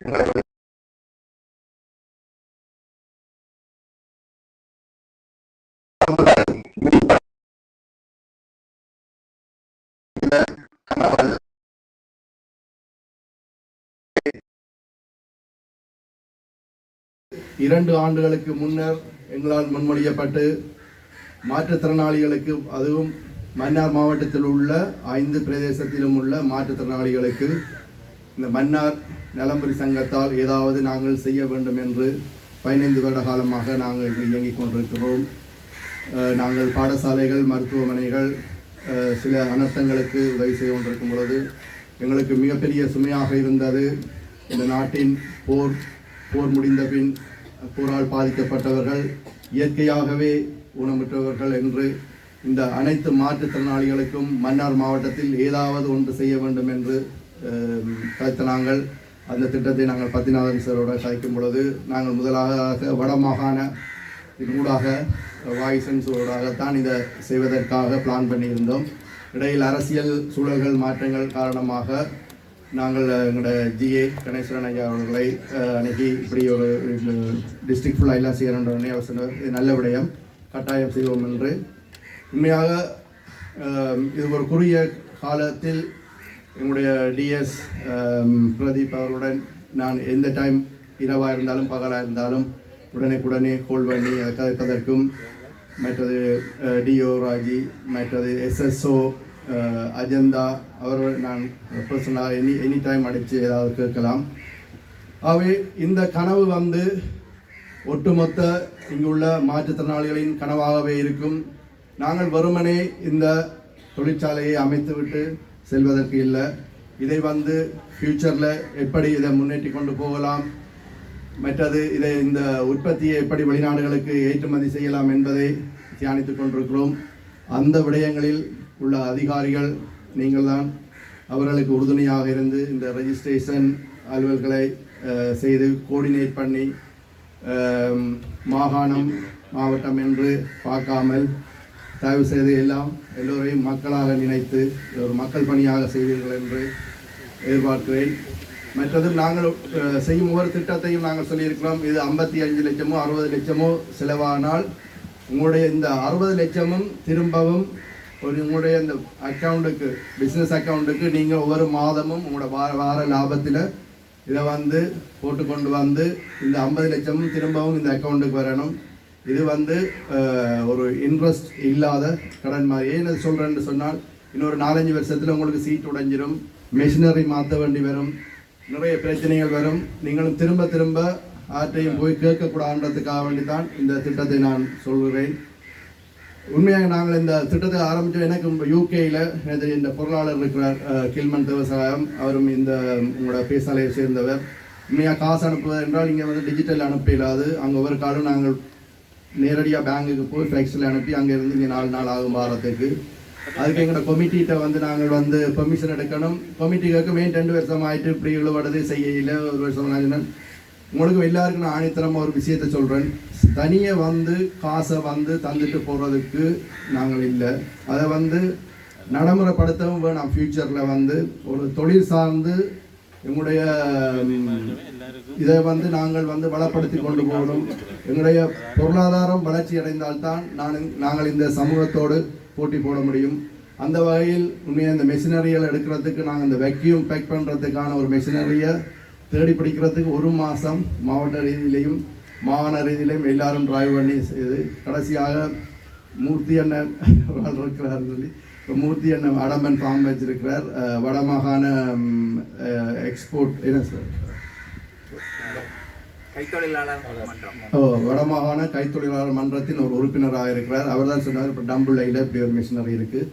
இரண்டு ஆண்டுகளுக்கு முன்னர் எங்களால் முன்மொழியப்பட்டு மாற்றுத்திறனாளிகளுக்கு அதுவும் மன்னார் மாவட்டத்தில் உள்ள ஐந்து பிரதேசத்திலும் உள்ள மாற்றுத்திறனாளிகளுக்கு இந்த மன்னார் நலம்புரி சங்கத்தால் ஏதாவது நாங்கள் செய்ய வேண்டும் என்று பதினைந்து வருட காலமாக நாங்கள் இயங்கிக் கொண்டிருக்கிறோம். நாங்கள் பாடசாலைகள் மருத்துவமனைகள் சில அனர்த்தங்களுக்கு உதவி செய்து கொண்டிருக்கும் பொழுது எங்களுக்கு மிகப்பெரிய சுமையாக இருந்தது. இந்த நாட்டின் போர் போர் முடிந்த பின் போரால் பாதிக்கப்பட்டவர்கள் இயற்கையாகவே ஊனமுற்றவர்கள் என்று இந்த அனைத்து மாற்றுத்திறனாளிகளுக்கும் மன்னார் மாவட்டத்தில் ஏதாவது ஒன்று செய்ய வேண்டும் என்று கருத்தினாங்கள் நாங்கள் அந்த திட்டத்தை நாங்கள் பத்திநாதன் சாரோட கதைக்கும் பொழுது நாங்கள் முதலாக வடமாகாண ஊடாக வாய்ஸன்ஸோடாகத்தான் இதை செய்வதற்காக பிளான் பண்ணியிருந்தோம். இடையில் அரசியல் சூழல்கள் மாற்றங்கள் காரணமாக நாங்கள் எங்களோட ஜிஏ கணேஸ்வரன் ஐயா அவர்களை அஹ், அணுகி இப்படி ஒரு டிஸ்ட்ரிக்ட் ஃபுல்லாக எல்லாம் செய்யணுன்றே அவர் சொன்னார் இது நல்ல விடயம் கட்டாயம் செய்வோம் என்று. உண்மையாக இது ஒரு குறுகிய காலத்தில் எங்களுடைய டிஎஸ் um, பிரதீப் அவர்களுடன் நான் எந்த டைம் இரவாக இருந்தாலும் பகலாக இருந்தாலும் உடனே கோல் பண்ணி அதை கதைப்பதற்கும் மற்றது uh, டிஓ ராஜி மற்றது எஸ்எஸ்ஓ uh, அஜந்தா அவர்கள் நான் பர்சனலாக எனி எனி டைம் அடித்து ஏதாவது கேட்கலாம். ஆகவே இந்த கனவு வந்து ஒட்டுமொத்த இங்குள்ள மாற்றுத்திறனாளிகளின் கனவாகவே இருக்கும். நாங்கள் வருமனே இந்த தொழிற்சாலையை அமைத்துவிட்டு செல்வதற்கு இல்லை. இதை வந்து ஃப்யூச்சரில் எப்படி இதை முன்னேற்றி கொண்டு போகலாம்? மற்றது இதை இந்த உற்பத்தியை எப்படி வெளிநாடுகளுக்கு ஏற்றுமதி செய்யலாம் என்பதை தியானித்து கொண்டிருக்கிறோம். அந்த விடயங்களில் உள்ள அதிகாரிகள் நீங்கள்தான். அவர்களுக்கு உறுதுணையாக இருந்து இந்த ரெஜிஸ்ட்ரேஷன் அலுவல்களை செய்து கோஆர்டினேட் பண்ணி மாகாணம் மாவட்டம் என்று பார்க்காமல் தயவு செய்து எல்லாம் எல்லோரையும் மக்களாக நினைத்து ஒரு மக்கள் பணியாக செய்வீர்கள் என்று எதிர்பார்க்கிறேன். மற்றது நாங்கள் செய்யும் ஒவ்வொரு திட்டத்தையும் நாங்கள் சொல்லியிருக்கிறோம். இது ஐம்பத்தி அஞ்சு லட்சமோ அறுபது லட்சமோ செலவானால் உங்களுடைய இந்த அறுபது லட்சமும் திரும்பவும் ஒரு உங்களுடைய இந்த அக்கௌண்ட்டுக்கு பிஸ்னஸ் அக்கௌண்ட்டுக்கு நீங்கள் ஒவ்வொரு மாதமும் உங்களோட வார வார லாபத்தில் இதை வந்து போட்டு கொண்டு வந்து இந்த ஐம்பது லட்சமும் திரும்பவும் இந்த அக்கௌண்ட்டுக்கு வரணும். இது வந்து ஒரு இன்ட்ரெஸ்ட் இல்லாத கடன் மாதிரி. ஏன் அது சொல்கிறேன்னு சொன்னால் இன்னொரு நாலஞ்சு வருஷத்தில் உங்களுக்கு சீட் உடைஞ்சிரும் மிஷினரி மாற்ற வேண்டி வரும் நிறைய பிரச்சனைகள் வரும். நீங்களும் திரும்ப திரும்ப ஆற்றையும் போய் கேட்கக்கூடாதுன்றதுக்காக வேண்டி தான் இந்த திட்டத்தை நான் சொல்கிறேன். உண்மையாக நாங்கள் இந்த திட்டத்தை ஆரம்பித்தோம் எனக்கு யூகேயில் இந்த பொருளாளர் இருக்கிறார் கில்மன் விவசாயம் அவரும் இந்த உங்களோட பேசாலையை சேர்ந்தவர். உண்மையாக காசு அனுப்புவது என்றால் இங்கே வந்து டிஜிட்டல் அனுப்ப இல்லாது அங்கே ஒவ்வொரு காலம் நாங்கள் நேரடியாக பேங்குக்கு போய் ஃப்ளெக்ஸில் அனுப்பி அங்கே இருந்து இங்கே நாலு நாள் ஆகும் வாரத்துக்கு. அதுக்கு எங்களோட கொமிட்டிகிட்ட வந்து நாங்கள் வந்து பெர்மிஷன் எடுக்கணும். கொமிட்டிக்கு மெயின் ரெண்டு வருஷம் ஆகிட்டு இப்படி இழுவடது செய்யல ஒரு வருஷம் ஆச்சுன்னா உங்களுக்கு எல்லாருக்கும் நான் ஆணித்தரமாக ஒரு விஷயத்த சொல்கிறேன் தனியை வந்து காசை வந்து தந்துட்டு போகிறதுக்கு நாங்கள் இல்லை. அதை வந்து நடைமுறைப்படுத்தவும் வேணாம். ஃப்யூச்சரில் வந்து ஒரு தொழில் சார்ந்து எங்களுடைய இதை வந்து நாங்கள் வந்து வளப்படுத்தி கொண்டு போகணும். எங்களுடைய பொருளாதாரம் வளர்ச்சி அடைந்தால்தான் நான் நாங்கள் இந்த சமூகத்தோடு போட்டி போட முடியும். அந்த வகையில் உண்மையாக இந்த மெஷினரிகள் எடுக்கிறதுக்கு நாங்கள் இந்த வெக்கியூம் பேக் பண்ணுறதுக்கான ஒரு மெஷினரியை தேடி பிடிக்கிறதுக்கு ஒரு மாதம் மாவட்ட ரீதியிலையும் மாகாண ரீதியிலையும் எல்லாரும் டிரைவ் பண்ணி செய்து கடைசியாக மூர்த்தி அண்ணன் இருக்கிறார் சொல்லி மூர்த்தி அண்ணன் அடம்பன் ஃபார்ம் வச்சிருக்கிறார். வடமாகாண எக்ஸ்போர்ட் என்ன சார் ஓ வடமாகாண கைத்தொழிலாளர் மன்றத்தின் ஒரு உறுப்பினராக இருக்கிறார். அவர் தான் சொன்னார் இப்போ டம்புளையில் இப்படி ஒரு மிஷினரி இருக்குது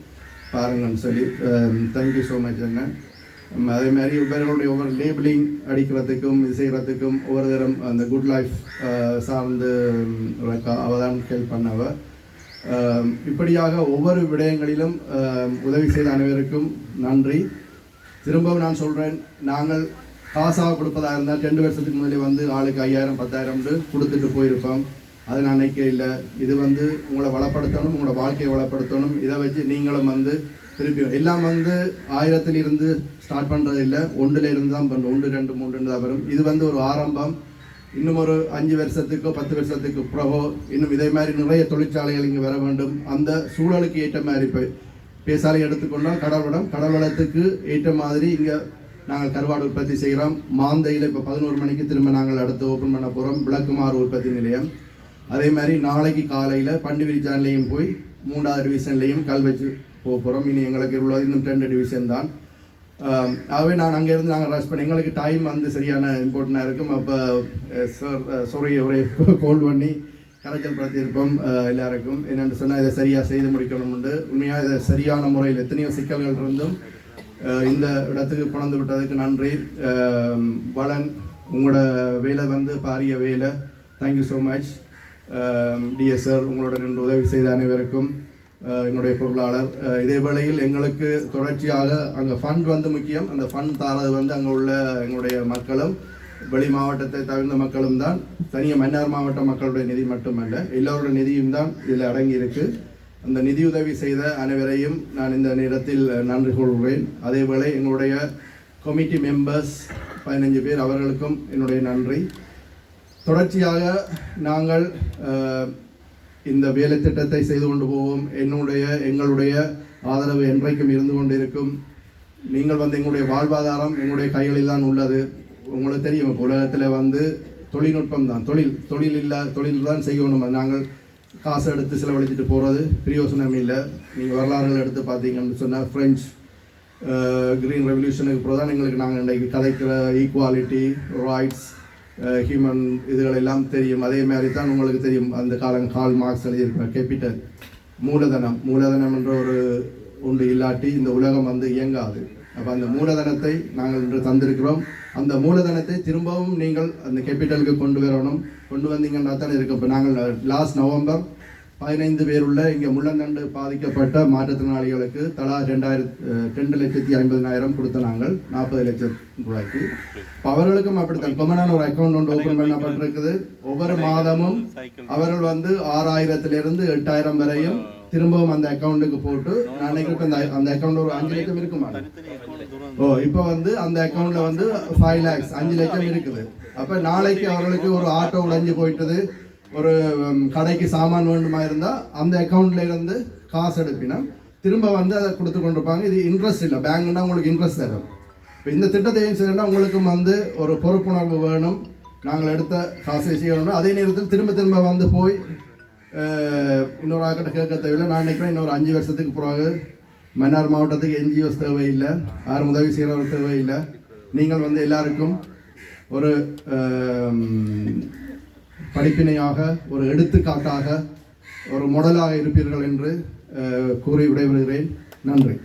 பாருங்கன்னு சொல்லி. தேங்க்யூ ஸோ மச் அண்ணன். அதே மாதிரி இவர்களுடைய ஒவ்வொரு லேபிளிங் அடிக்கிறதுக்கும் இது செய்கிறதுக்கும் ஒவ்வொரு தரம் அந்த குட் லைஃப் சார்ந்து அவள் தான் ஹெல்ப் பண்ணவ அஹ், இப்படியாக ஒவ்வொரு விடயங்களிலும் உதவி செய்த அனைவருக்கும் நன்றி. திரும்பவும் நான் சொல்கிறேன் நாங்கள் காசாக கொடுப்பதாக இருந்தால் ரெண்டு வருஷத்துக்கு முன்னாடி வந்து ஆளுக்கு ஐயாயிரம் பத்தாயிரம்னு கொடுத்துட்டு போயிருப்போம். அது நான் நினைக்க இல்லை. இது வந்து உங்களை வளப்படுத்தணும் உங்களோட வாழ்க்கையை வளப்படுத்தணும். இதை வச்சு நீங்களும் வந்து திருப்பி எல்லாம் வந்து ஆயிரத்தில் இருந்து ஸ்டார்ட் பண்ணுறது இல்லை. ஒன்றுல இருந்து தான் பண்ணுறோம் ஒன்று ரெண்டு மூன்று தான் வரும். இது வந்து ஒரு ஆரம்பம். இன்னும் ஒரு அஞ்சு வருஷத்துக்கோ பத்து வருஷத்துக்கு பிறகோ இன்னும் இதே மாதிரி நிறைய தொழிற்சாலைகள் இங்கே வர வேண்டும். அந்த சூழலுக்கு ஏற்ற மாதிரி இப்போ பேசாலை எடுத்துக்கொண்டால் கடல் வளம் கடல் வளத்துக்கு ஏற்ற மாதிரி இங்கே நாங்கள் கருவாடு உற்பத்தி செய்கிறோம். மாந்தையில் இப்போ பதினோரு மணிக்கு திரும்ப நாங்கள் அடுத்து ஓப்பன் பண்ண போகிறோம் விளக்குமாறு உற்பத்தி நிலையம். அதே மாதிரி நாளைக்கு காலையில் பண்டுவிரிச்சான்லேயும் போய் மூன்றாவது டிவிஷன்லேயும் கல் வச்சு போக போகிறோம் இனி எங்களுக்கு உள்ளது இன்னும் ரெண்டு டிவிஷன் தான். Um, ஆகவே நான் அங்கேருந்து நாங்கள் ரஷ் பண்ணி எங்களுக்கு டைம் வந்து சரியான இம்பார்ட்டண்டாக இருக்கும். அப்போ சார் சாரி ஒரே கோல் பண்ணி கரைச்சல் படுத்தியிருப்போம் எல்லாருக்கும். என்னென்னு சொன்னால் இதை சரியாக செய்து முடிக்கணும்னு உண்மையாக இதை சரியான முறையில் எத்தனையோ சிக்கல்கள் இருந்தும் இந்த இடத்துக்கு பிறந்து விட்டதுக்கு நன்றி. பலன் வளன் உங்களோட வேலை வந்து பாரிய வேலை. தேங்க்யூ ஸோ மச் டிஎஸ்ஆர் உங்களோட ரெண்டு உதவி செய்த அனைவருக்கும். என்னுடைய பொருளாளர். அஹ், இதே வேளையில் எங்களுக்கு தொடர்ச்சியாக அங்கே ஃபண்ட் வந்து முக்கியம். அந்த ஃபண்ட் தாரது வந்து அங்கே உள்ள எங்களுடைய மக்களும் வெளி மாவட்டத்தை தவிர்ந்த மக்களும் தான். தனியாக மன்னார் மாவட்ட மக்களுடைய நிதி மட்டுமல்ல எல்லோருடைய நிதியும் தான் இதில் அடங்கியிருக்கு. அந்த நிதியுதவி செய்த அனைவரையும் நான் இந்த நேரத்தில் நன்றி கொள்கிறேன். அதேவேளை எங்களுடைய கமிட்டி மெம்பர்ஸ் பதினஞ்சு பேர் அவர்களுக்கும் என்னுடைய நன்றி. தொடர்ச்சியாக நாங்கள் இந்த வேலை திட்டத்தை செய்து கொண்டு போவோம். என்னுடைய எங்களுடைய ஆதரவு என்றைக்கும் இருந்து கொண்டிருக்கும். நீங்கள் வந்து எங்களுடைய வாழ்வாதாரம் எங்களுடைய கைகளில் தான் உள்ளது. உங்களுக்கு தெரியும் இப்ப உலகத்தில் வந்து தொழில்நுட்பம் தான். தொழில் தொழில் இல்லை தொழில் தான் செய்யணும் நாங்கள் காசு எடுத்து செலவழிச்சிட்டு போகிறது பிரியோசனம் இல்லை. நீங்கள் வரலாறுகள் எடுத்து பார்த்தீங்கன்னு சொன்னால் ஃப்ரெஞ்ச் க்ரீன் ரெவல்யூஷனுக்கு பிறகு தான் எங்களுக்கு நாங்கள் இன்றைக்கு கதைக்கிற ஈக்குவாலிட்டி ரைட்ஸ் Uh, ஹியூமன் இதுகள் எல்லாம் தெரியும். அதே மாதிரி தான் உங்களுக்கு தெரியும். அந்த காலம் கால் மார்க்ஸ் எழுதியிருக்கிற கேபிட்டல். மூலதனம். மூலதனம் என்ற ஒரு ஒன்று இல்லாட்டி இந்த உலகம் வந்து இயங்காது. அப்போ அந்த மூலதனத்தை நாங்கள் இன்று தந்திருக்கிறோம். அந்த மூலதனத்தை திரும்பவும் நீங்கள் அந்த கேபிட்டலுக்கு கொண்டு வரணும். கொண்டு வந்தீங்கன்னா தான் இருக்கு. இப்போ நாங்கள் uh, லாஸ்ட் நவம்பர் பதினைந்து பேர் உள்ள இங்கே முள்ளந்தண்டு பாதிக்கப்பட்ட மாற்றுத்திறனாளிகளுக்கு தலா ரெண்டாயிரத்து ரெண்டு லட்சத்தி ஐம்பதினாயிரம் கொடுத்த நாங்கள் நாற்பது லட்சம் ரூபாய்க்கு. அவர்களுக்கும் அப்படித்தான். கொமனான ஒரு அக்கௌண்ட் ஒன்று ஓப்பன் பண்ணப்பட்டிருக்குது ஒவ்வொரு மாதமும் அவர்கள் வந்து ஆறாயிரத்திலிருந்து எட்டாயிரம் வரையும் திரும்பவும் அந்த அக்கௌண்ட்டுக்கு போட்டு நான் நினைக்கிறேன் அந்த அந்த அக்கௌண்ட் ஒரு அஞ்சு லட்சம் இருக்குமா ஓ இப்போ வந்து அந்த அக்கௌண்ட்ல வந்து ஃபைவ் லேக்ஸ் அஞ்சு லட்சம் இருக்குது. அப்ப நாளைக்கு அவர்களுக்கு ஒரு ஆட்டோ உடைஞ்சு போயிட்டது. ஒரு கடைக்கு சாமான் வேண்டுமா இருந்தால் அந்த அக்கௌண்ட்ல இருந்து காசு எடுப்பினா திரும்ப வந்து அதை கொடுத்து கொண்டிருப்பாங்க. இது இன்ட்ரெஸ்ட் இல்லை. பேங்க்னா உங்களுக்கு இன்ட்ரெஸ்ட் தரும். இப்போ இந்த திட்டத்தை ஏன் செய்யணும்னா உங்களுக்கும் வந்து ஒரு பொறுப்புணர்வு வேணும். நாங்கள் எடுத்த காசை செய்யணும் அதே நேரத்தில் திரும்ப திரும்ப வந்து போய் இன்னொரு ஆக்கிட்ட கேட்க தேவையில்லை. நான் நினைக்கிறேன் இன்னொரு அஞ்சு வருஷத்துக்கு பிறகு மன்னார் மாவட்டத்துக்கு என்ஜிஓஸ் தேவையில்லை. யாரும் உதவி செய்கிறவர் தேவையில்லை. நீங்கள் வந்து எல்லாருக்கும் ஒரு படிப்பினையாக ஒரு எடுத்துக்காட்டாக ஒரு மொடலாக இருப்பீர்கள் என்று கூறி விடைபெறுகிறேன். நன்றி.